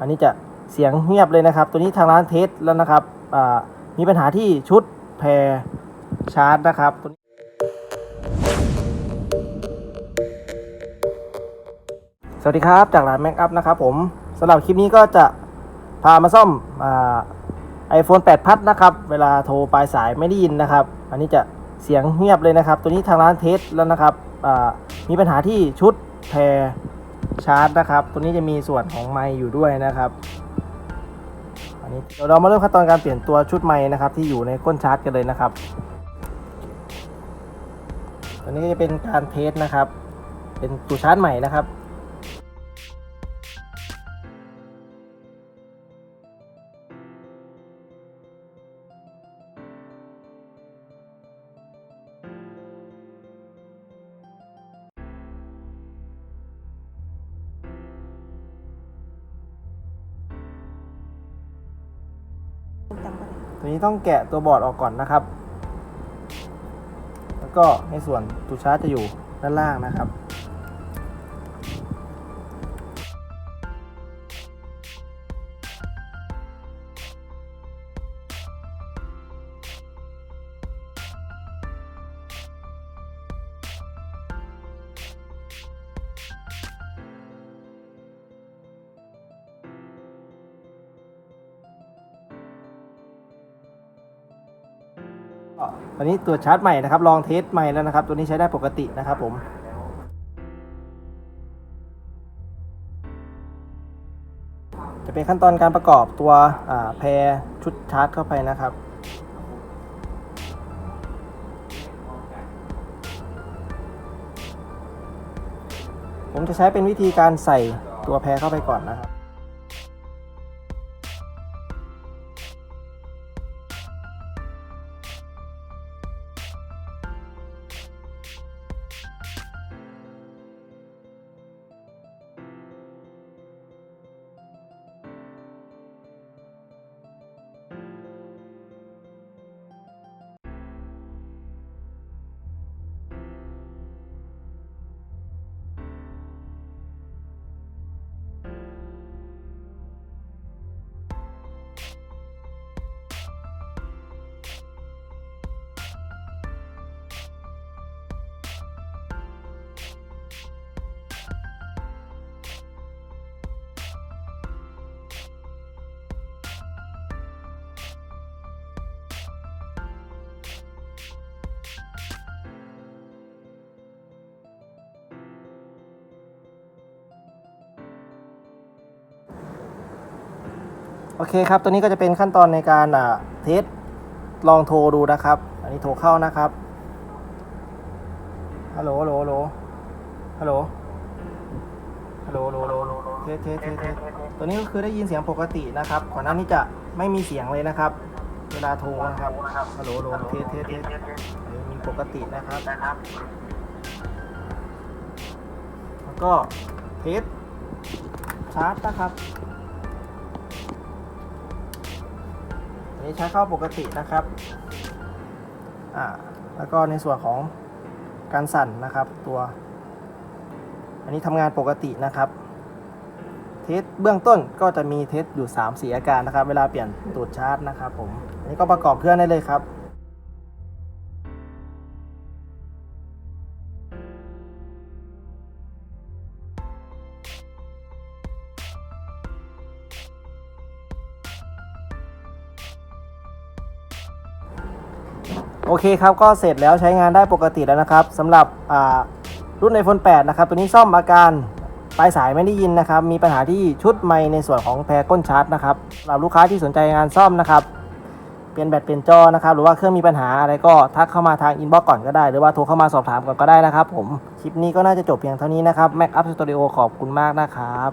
อันนี้จะเสียงเงียบเลยนะครับ ตัวนี้ทางร้านเทสแล้วนะครับมีปัญหาที่ชุดแพรชาร์จนะครับตัวนี้สวัสดีครับ จากร้านแม็กอัพนะครับผมสำหรับคลิปนี้ก็จะพามาซ่อมไอโฟน8พัดนะครับ เวลาโทรปลายสายไม่ได้ยินนะครับ อันนี้จะเสียงเงียบเลยนะครับ ตัวนี้ทางร้านเทสแล้วนะครับมีปัญหาที่ชุดแพร ชาร์จนะครับ ตัวนี้จะมีส่วนของไม้อยู่ด้วยนะครับอันนี้เดี๋ยวเรามาเริ่มขั้นตอนการเปลี่ยนตัวชุดไม้นะครับ ที่อยู่ในก้นชาร์จกันเลยนะครับตัวนี้จะเป็นการเทสนะครับ เป็นตัวชาร์จใหม่นะครับ ตัวนี้ต้องแกะตัวบอร์ดออกก่อนนะครับ แล้วก็ในส่วนตัวชาร์จจะอยู่ด้านล่างนะครับ ตอนนี้ตัวชาร์จใหม่นะครับ ลองเทสใหม่แล้วนะครับ ตัวนี้ใช้ได้ปกตินะครับผมจะเป็นขั้นตอนการประกอบตัวแพรชุดชาร์จเข้าไปนะครับ ผมจะใช้เป็นวิธีการใส่ตัวแพรเข้าไปก่อนนะครับ โอเคครับ ตัวนี้ก็จะเป็นขั้นตอนในการอ่าเทสลองโทรดูนะครับ อันนี้โทรเข้านะครับ ฮัลโหล ฮัลโหล ฮัลโหล ฮัลโหล ฮัลโหลเทสเทสเทสตัวนี้ก็คือได้ยินเสียงปกตินะครับ ก่อนหน้านี้จะไม่มีเสียงเลยนะครับ เวลาโทรนะครับ ฮัลโหล ฮัลโหล เทสเทสเทสเออมีปกตินะครับ แล้วก็เทสชาร์จนะครับ นี้ใช้เข้าปกตินะครับอ่าแล้วก็ในส่วนของการสั่นนะครับตัว อันนี้ทำงานปกตินะครับ เทสเบื้องต้นก็จะมีเทสอยู่3สีอาการนะครับ เวลาเปลี่ยนตูดชาร์จนะครับผมอันนี้ก็ประกอบเครื่องได้เลยครับ โอเคครับก็เสร็จแล้วใช้งานได้ปกติแล้วนะครับสำหรับรุ่น iPhone 8 นะครับ ตัวนี้ซ่อมอาการปลายสายไม่ได้ยินนะครับ มีปัญหาที่ชุดไมในส่วนของแพรก้นชาร์จนะครับสำหรับลูกค้าที่สนใจงานซ่อมนะครับ เปลี่ยนแบตเปลี่ยนจอนะครับ หรือว่าเครื่องมีปัญหาอะไรก็ทักเข้ามาทางอินบ็อกก่อนก็ได้ หรือว่าโทรเข้ามาสอบถามก่อนก็ได้นะครับ ผม คลิปนี้ก็น่าจะจบเพียงเท่านี้นะครับ Mac Up Studio ขอบคุณมากนะครับ